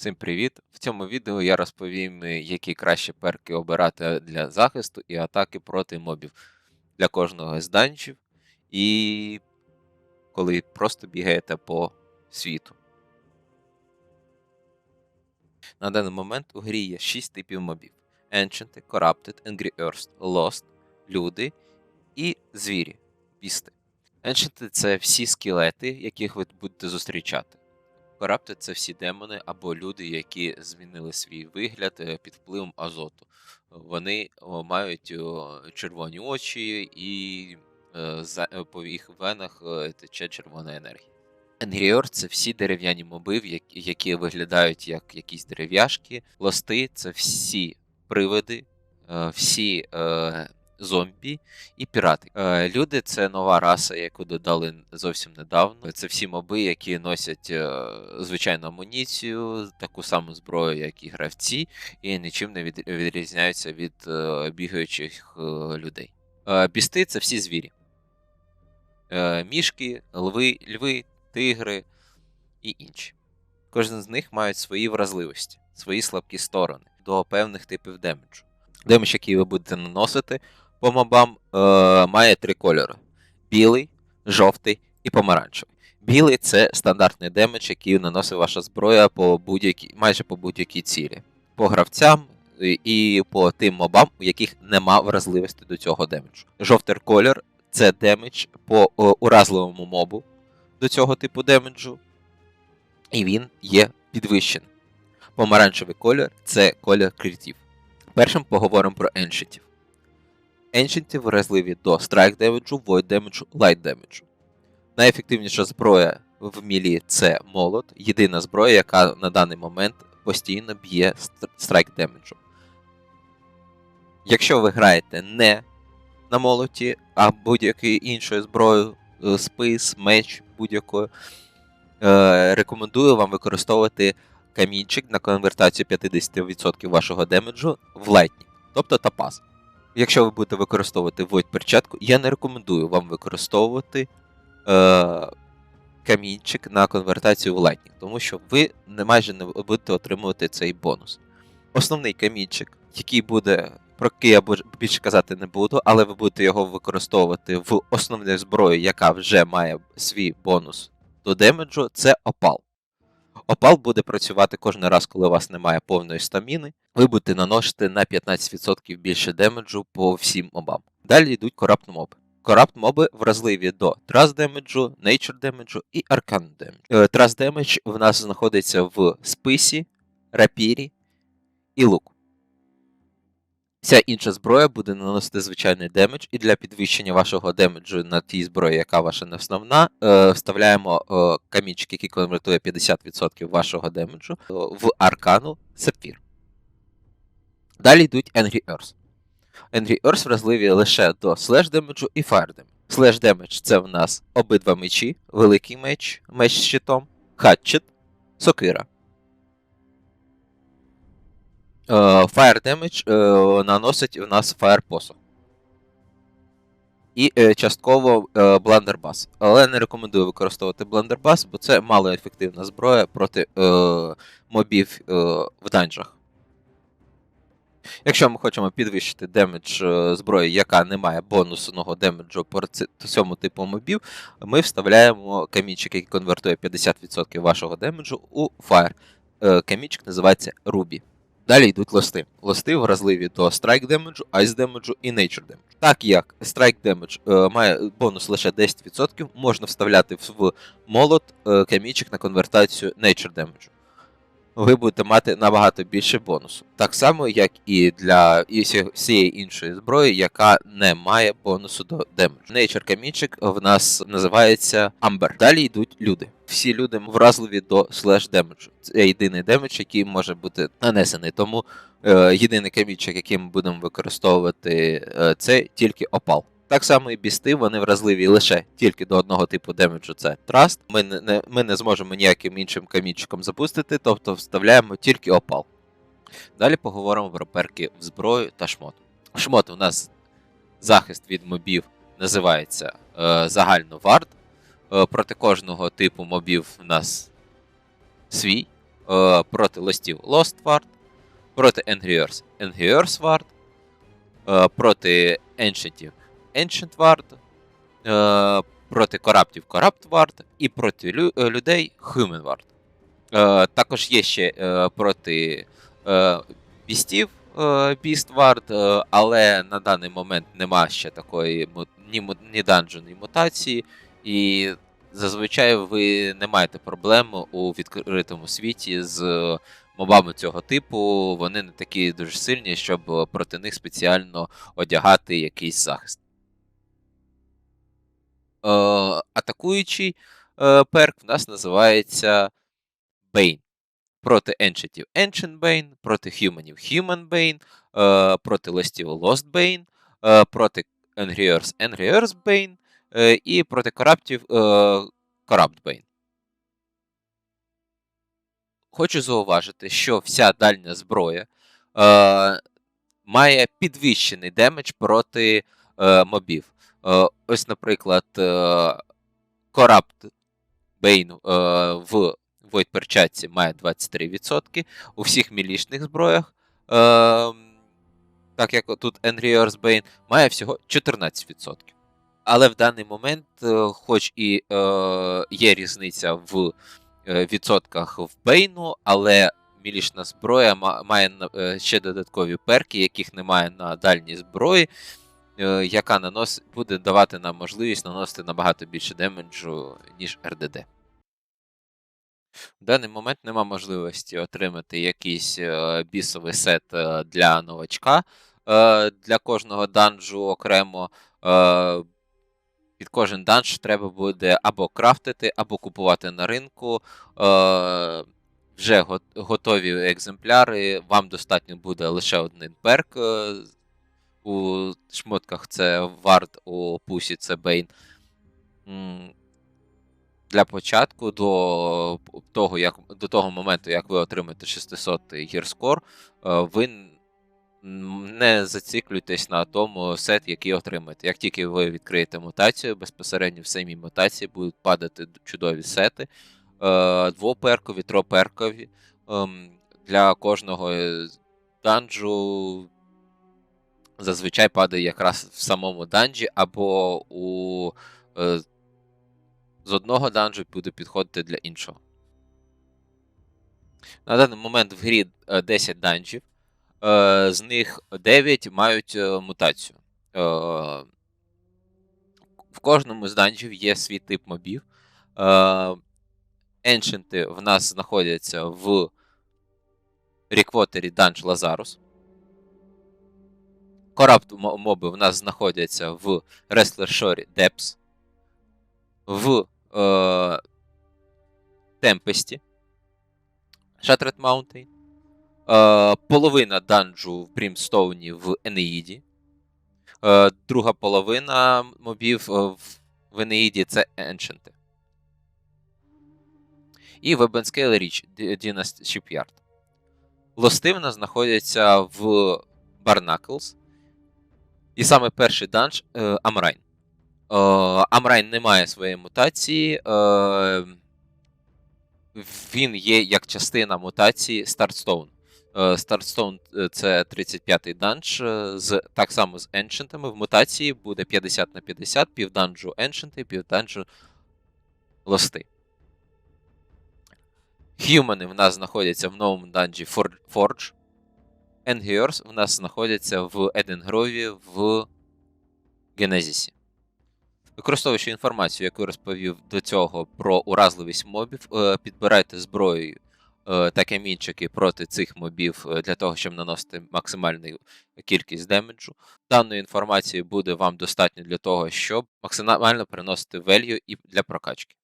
Всім привіт! В цьому відео я розповім, е, які кращі перки обирати для захисту і атаки проти мобів для кожного з данжів, і коли просто бігаєте по світу. На даний момент у грі є 6 типів мобів: Enchanted, Corrupted, Angry Earth, Lost, люди і звірі, бісти. Enchanted – це всі скелети, яких ви будете зустрічати. Корапти це всі демони або люди, які змінили свій вигляд е, під впливом азоту. Вони мають червоні очі, і е, е, по їх венах тече червона енергія. Енгріор це всі дерев'яні моби, які- виглядають як якісь дерев'яшки. Лости це всі привиди, всі зомбі і пірати. Е, Люди це нова раса, яку додали зовсім недавно. Це всі моби, які носять е, звичайну амуніцію, таку саму зброю, як і гравці, і нічим не відрізняються від е, бігаючих людей. Бісти це всі звірі. Мішки, лви, льви, тигри і інші. Кожен з них має свої вразливості, свої слабкі сторони до певних типів демеджу. Демедж, який ви будете наносити по мобам, е, має три кольори: білий, жовтий і помаранчевий. Білий це стандартний демедж, який наносить ваша зброя по будь-якій, майже по будь-якій цілі. По гравцям і- і по тим мобам, у яких нема вразливості до цього демеджу. Жовтий колір це демедж по о, уразливому мобу до цього типу демеджу, і він є підвищений. Помаранчевий колір це колір критів. Першим поговоримо про еншентів. Еншенти вразливі до страйк демеджу, void демеджу, light демеджу. Найефективніша зброя в мілі це молот, єдина зброя, яка на даний момент постійно б'є страйк демеджу. Якщо ви граєте не на молоті, а будь-якою іншою зброєю, е, спис, меч будь-якою, е, рекомендую вам використовувати камінчик на конвертацію 50% вашого демеджу в лайтні, тобто тапаз. Якщо ви будете використовувати Void перчатку, я не рекомендую вам використовувати е, камінчик на конвертацію в Lightning, тому що ви не майже не будете отримувати цей бонус. Основний камінчик, який буде, про який я більше казати не буду, але ви будете його використовувати в основній зброї, яка вже має свій бонус до демеджу, це опал. Опал буде працювати кожен раз, коли у вас немає повної стаміни. Ви будете наносити на 15% більше демеджу по всім мобам. Далі йдуть корапт моби. Корапт моби вразливі до Trust демеджу, Nature демеджу і Arcane демеджу. Trust демедж в нас знаходиться в списі, рапірі і луку. Вся інша зброя буде наносити звичайний демедж, і для підвищення вашого демеджу на тій зброї, яка ваша не основна, е, вставляємо е, камінчик, який конвертує 50% вашого демеджу е, в аркану сапфір. Далі йдуть Angry Earth. Angry Earth вразливі лише до слеш демеджу і fire демеджу. Слеш демедж це в нас обидва мечі, великий меч, меч з щитом, хатчет, сокира. Е, Fire Damage е, наносить у нас Fire посох. І е, частково е, Blunderbuss. Але не рекомендую використовувати Blunderbuss, бо це малоефективна зброя проти мобів в данжах. Якщо ми хочемо підвищити демедж е, зброї, яка не має бонусного демеджу по цьому типу мобів, ми вставляємо камінчик, який конвертує 50% вашого демеджу у Fire. Е, камінчик називається Ruby. Далі йдуть лости. Лости вразливі до Strike демеджу, Ice демеджу і Nature Damage. Так як Strike демедж е, має бонус лише 10%, можна вставляти в молот е, камічик на конвертацію Nature демеджу. Ви будете мати набагато більше бонусу. Так само, як і для всієї іншої зброї, яка не має бонусу до демеджу. Nature камінчик в нас називається Amber. Далі йдуть люди. Всі люди вразливі до слеш демеджу. Це єдиний демедж, який може бути нанесений. Тому е, єдиний камінчик, який ми будемо використовувати, е, це тільки опал. Так само і бісти, вони вразливі лише тільки до одного типу демеджу це траст. Ми не, ми не зможемо ніяким іншим камінчиком запустити, тобто вставляємо тільки опал. Далі поговоримо про перки в зброю та шмот. Шмот у нас захист від мобів називається е, загально вард. Е, проти кожного типу мобів у нас свій е, проти лостів Lost Ward, проти Angry Earth Angry Earth Ward, е, проти Ancientів Ancient Ward, е, проти Кораптів Corrupt Ward і проти лю- е, людей Human Ward. Е, також є ще е, проти е, бістів е, Beast Ward, е, але на даний момент нема ще такої ні, ні данжу, ні мутації, і зазвичай ви не маєте проблем у відкритому світі з мобами цього типу. Вони не такі дуже сильні, щоб проти них спеціально одягати якийсь захист. Е, атакуючий е, перк в нас називається Bane. Проти еншитів Ancient Bane, проти хюманів Human Bane, е, проти листів Lost Bane, проти Angry Earth Angry Earth Bane і проти кораптів Corrupt Bane. Хочу зауважити, що вся дальня зброя е, має підвищений демедж проти е, мобів. Е, ось, наприклад, е, Corrupt е, в Void перчатці має 23%, у всіх мілішних зброях, так як тут Earth Bane, має всього 14%. Але в даний момент, хоч і є різниця в відсотках в Бейну, але мілішна зброя має ще додаткові перки, яких немає на дальній зброї, яка нанос... буде давати нам можливість наносити набагато більше демеджу, ніж РДД. В даний момент нема можливості отримати якийсь е, бісовий сет е, для новачка е, для кожного данжу окремо. Е, під кожен данж треба буде або крафтити, або купувати на ринку. Е, вже готові екземпляри. Вам достатньо буде лише один перк. У шмотках це Вард, у пусі це Бейн. Для початку до того, як, до того моменту, як ви отримаєте 600 гірскор, е, ви не зациклюйтесь на тому сет, який отримаєте. Як тільки ви відкриєте мутацію, безпосередньо в самій мутації будуть падати чудові сети, е, двоперкові, троперкові. Ем, Для кожного данжу зазвичай падає якраз в самому данжі, або у е, з одного данжу буде підходити для іншого. На даний момент в грі е, 10 данжів, е, з них 9 мають е, мутацію. Е, В кожному з данжів є свій тип мобів. Е, Еншенти в нас знаходяться в реквотері данж Лазарус. Корапт моби в нас знаходяться в Wrestler Depths, в е, Темпесті, Shattered Mountain, е, половина данжу в Брімстоуні в Енеїді, е, друга половина мобів е, в, Енеїді це Еншенти. І в Ebenscale Reach Dynasty Shipyard. Лости в нас знаходяться в Barnacles. І саме перший данж е, Амрайн. Е, Амрайн не має своєї мутації. Е, він є як частина мутації Startstone. Е, Startstone е, це 35-й данж. е, З, так само з Еншентами. В мутації буде 50 на 50, півданжу Еншенти, півданжу Лости. Х'юмани в нас знаходяться в новому данжі Forge. Енгіорс в нас знаходяться в Еденгрові в Генезісі. Використовуючи інформацію, яку розповів до цього про уразливість мобів, е, підбирайте зброю е, та камінчики проти цих мобів е, для того, щоб наносити максимальну кількість демеджу. Даної інформації буде вам достатньо для того, щоб максимально приносити value і для прокачки.